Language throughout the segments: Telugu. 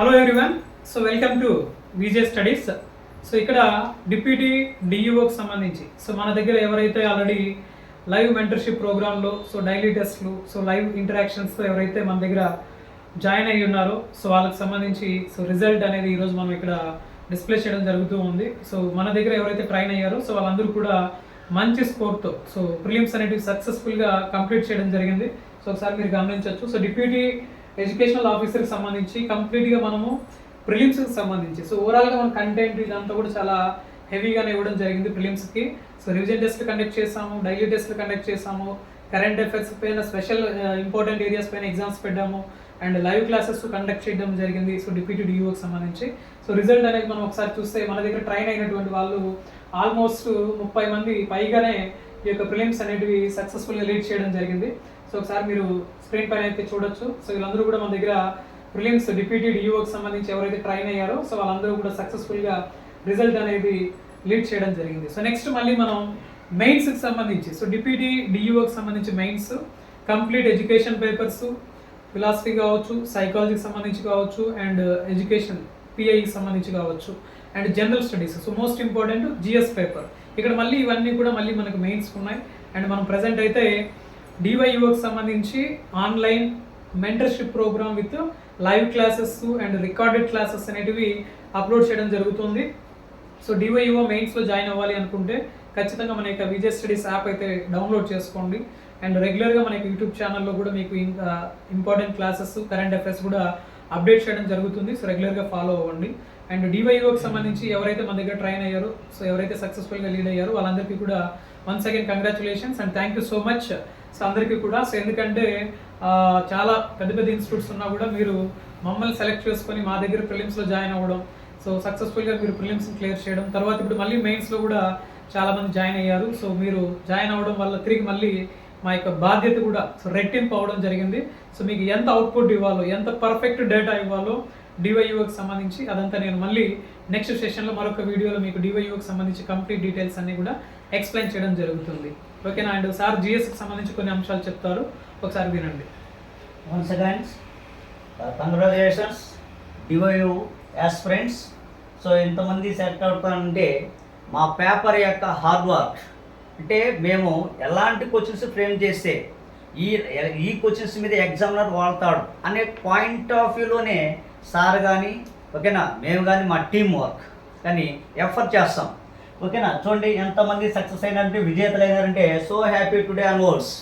Hello everyone so welcome to Vijay studies so ఇక్కడ డిప్యూటీ డిఈఓకి సంబంధించి సో మన దగ్గర ఎవరైతే ఆల్రెడీ లైవ్ మెంటర్షిప్ ప్రోగ్రాంలో సో డైలీ టెస్ట్లు సో లైవ్ ఇంటరాక్షన్స్తో ఎవరైతే మన దగ్గర జాయిన్ అయ్యి ఉన్నారో సో వాళ్ళకి సంబంధించి సో రిజల్ట్ అనేది ఈరోజు మనం ఇక్కడ డిస్ప్లే చేయడం జరుగుతూ ఉంది. సో మన దగ్గర ఎవరైతే ట్రైన్ అయ్యారో సో వాళ్ళందరూ కూడా మంచి స్కోర్తో సో ప్రిలిమ్స్ అనేటివి సక్సెస్ఫుల్గా కంప్లీట్ చేయడం జరిగింది. సో ఒకసారి మీరు గమనించవచ్చు. సో డిప్యూటీ ఎడ్యుకేషనల్ ఆఫీసర్కి సంబంధించి కంప్లీట్గా మనము ప్రిలిమ్స్కి సంబంధించి. సో ఓవరాల్గా మన కంటెంట్ ఇదంతా కూడా చాలా హెవీగానే ఇవ్వడం జరిగింది ప్రిలిమ్స్కి. సో రివిజన్ టెస్ట్లు కండక్ట్ చేసాము డైలీ టెస్ట్లు కండక్ట్ చేసాము కరెంట్ అఫైర్స్ పైన స్పెషల్ ఇంపార్టెంట్ ఏరియాస్ పైన ఎగ్జామ్స్ పెట్టాము అండ్ లైవ్ క్లాసెస్ కండక్ట్ చేయడం జరిగింది సో డిప్యూటీ డిఓకి సంబంధించి. సో రిజల్ట్ అనేది మనం ఒకసారి చూస్తే మన దగ్గర ట్రైన్ అయినటువంటి వాళ్ళు ఆల్మోస్ట్ ముప్పై మంది పైగానే ఈ యొక్క ప్రిలిమ్స్ అనేటివి సక్సెస్ఫుల్గా లీడ్ చేయడం జరిగింది. సో ఒకసారి మీరు స్క్రీన్ పైన అయితే చూడొచ్చు. సో వీళ్ళందరూ కూడా మన దగ్గర ప్రిలిమ్స్ డిప్యూటీ డిఓకి సంబంధించి ఎవరైతే ట్రైన్ అయ్యారో సో వాళ్ళందరూ కూడా సక్సెస్ఫుల్గా రిజల్ట్ అనేది లీడ్ చేయడం జరిగింది. సో నెక్స్ట్ మళ్ళీ మనం మెయిన్స్కి సంబంధించి సో డిప్యూటీ డిఈఓకి సంబంధించి mains complete education papers philosophy కావచ్చు సైకాలజీకి సంబంధించి కావచ్చు అండ్ ఎడ్యుకేషన్ పిఐకి సంబంధించి కావచ్చు. And general studies. So most important GS paper. ఇక్కడ మళ్ళీ ఇవన్నీ కూడా మళ్ళీ మనకు మెయిన్స్ ఉన్నాయి. అండ్ మనం ప్రజెంట్ అయితే డివైఓకి సంబంధించి online mentorship program with live classes and recorded classes అనేటివి అప్లోడ్ చేయడం జరుగుతుంది. సో డివైఓ మెయిన్స్లో జాయిన్ అవ్వాలి అనుకుంటే ఖచ్చితంగా మన యొక్క విజయ్ స్టడీస్ యాప్ అయితే డౌన్లోడ్ చేసుకోండి. అండ్ రెగ్యులర్గా మన యొక్క యూట్యూబ్ ఛానల్లో కూడా మీకు ఇంకా ఇంపార్టెంట్ క్లాసెస్ కరెంట్ అఫైర్స్ కూడా అప్డేట్ చేయడం జరుగుతుంది. సో రెగ్యులర్గా ఫాలో అవ్వండి. అండ్ డివైఓకి సంబంధించి ఎవరైతే మన దగ్గర ట్రైన్ అయ్యారో సో ఎవరైతే సక్సెస్ఫుల్గా లీడ్ అయ్యారో వాళ్ళందరికీ కూడా once again congratulations and thank you so much so అందరికీ కూడా. సో ఎందుకంటే చాలా పెద్ద పెద్ద ఇన్స్టిట్యూట్స్ ఉన్నా కూడా మీరు మమ్మల్ని సెలెక్ట్ చేసుకొని మా దగ్గర ప్రిలిమ్స్లో జాయిన్ అవ్వడం సో సక్సెస్ఫుల్గా మీరు ప్రిలిమ్స్ క్లియర్ చేయడం తర్వాత ఇప్పుడు మళ్ళీ మెయిన్స్లో కూడా చాలా మంది జాయిన్ అయ్యారు. సో మీరు జాయిన్ అవ్వడం వల్ల తిరిగి మళ్ళీ మా యొక్క బాధ్యత కూడా సో రెట్టింపు అవడం జరిగింది. సో మీకు ఎంత అవుట్పుట్ ఇవ్వాలో ఎంత పర్ఫెక్ట్ డేటా ఇవ్వాలో డివైయూకి సంబంధించి అదంతా నేను మళ్ళీ నెక్స్ట్ సెషన్లో మరొక వీడియోలో మీకు డివైయూకి సంబంధించి కంప్లీట్ డీటెయిల్స్ అన్ని కూడా ఎక్స్ప్లెయిన్ చేయడం జరుగుతుంది. ఓకేనా అండ్ సార్ జిఎస్కి సంబంధించి కొన్ని అంశాలు చెప్తారు. ఒకసారి వినండి. వన్ సెకండ్స్ కంగ్రాచులేషన్స్ డివైయూ యాస్ యాస్పిరెంట్స్ సో ఇంతమంది సెలెక్ట్ అవుతారంటే మా పేపర్ యొక్క హార్డ్ వర్క్ అంటే మేము ఎలాంటి క్వశ్చన్స్ ఫ్రేమ్ చేస్తే ఈ ఈ క్వశ్చన్స్ మీద ఎగ్జామ్లర్ వాడతాడు అనే పాయింట్ ఆఫ్ వ్యూలోనే సార్ కానీ ఓకేనా మేము కానీ మా టీం వర్క్ కానీ ఎఫర్ట్ చేస్తాం. ఓకేనా చూడండి ఎంతమంది సక్సెస్ అయినారంటే విజేతలు అయినారంటే so happy today and words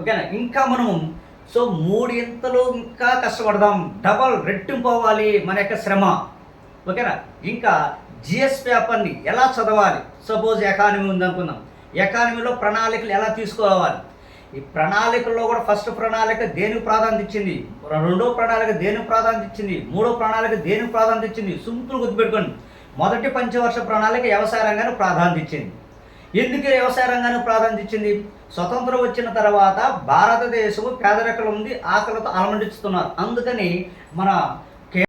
ఓకేనా ఇంకా మనము సో మూడు ఇంతలో ఇంకా కష్టపడదాం. డబల్ రెట్టింపు అవ్వాలి మన యొక్క శ్రమ. ఓకేనా ఇంకా జిఎస్ పేపర్ని ఎలా చదవాలి? సపోజ్ ఎకానమీ ఉందనుకుందాం. ఎకానమీలో ప్రణాళికలు ఎలా తీసుకోవాలి? ఈ ప్రణాళికల్లో కూడా ఫస్ట్ ప్రణాళిక దేనికి ప్రాధాన్యత ఇచ్చింది? రెండో ప్రణాళిక దేనికి ప్రాధాన్యత ఇచ్చింది? మూడో ప్రణాళిక దేనికి ప్రాధాన్యత ఇచ్చింది? సింపుల్ గుర్తుపెట్టుకోండి. మొదటి పంచవర్ష ప్రణాళిక వ్యవసాయ రంగానికి ప్రాధాన్యత ఇచ్చింది. ఎందుకు వ్యవసాయ రంగానికి ప్రాధాన్యత ఇచ్చింది? స్వతంత్రం వచ్చిన తర్వాత భారతదేశము పేదరికలు ఉంది ఆకలితో అలమండిస్తున్నారు అందుకని మన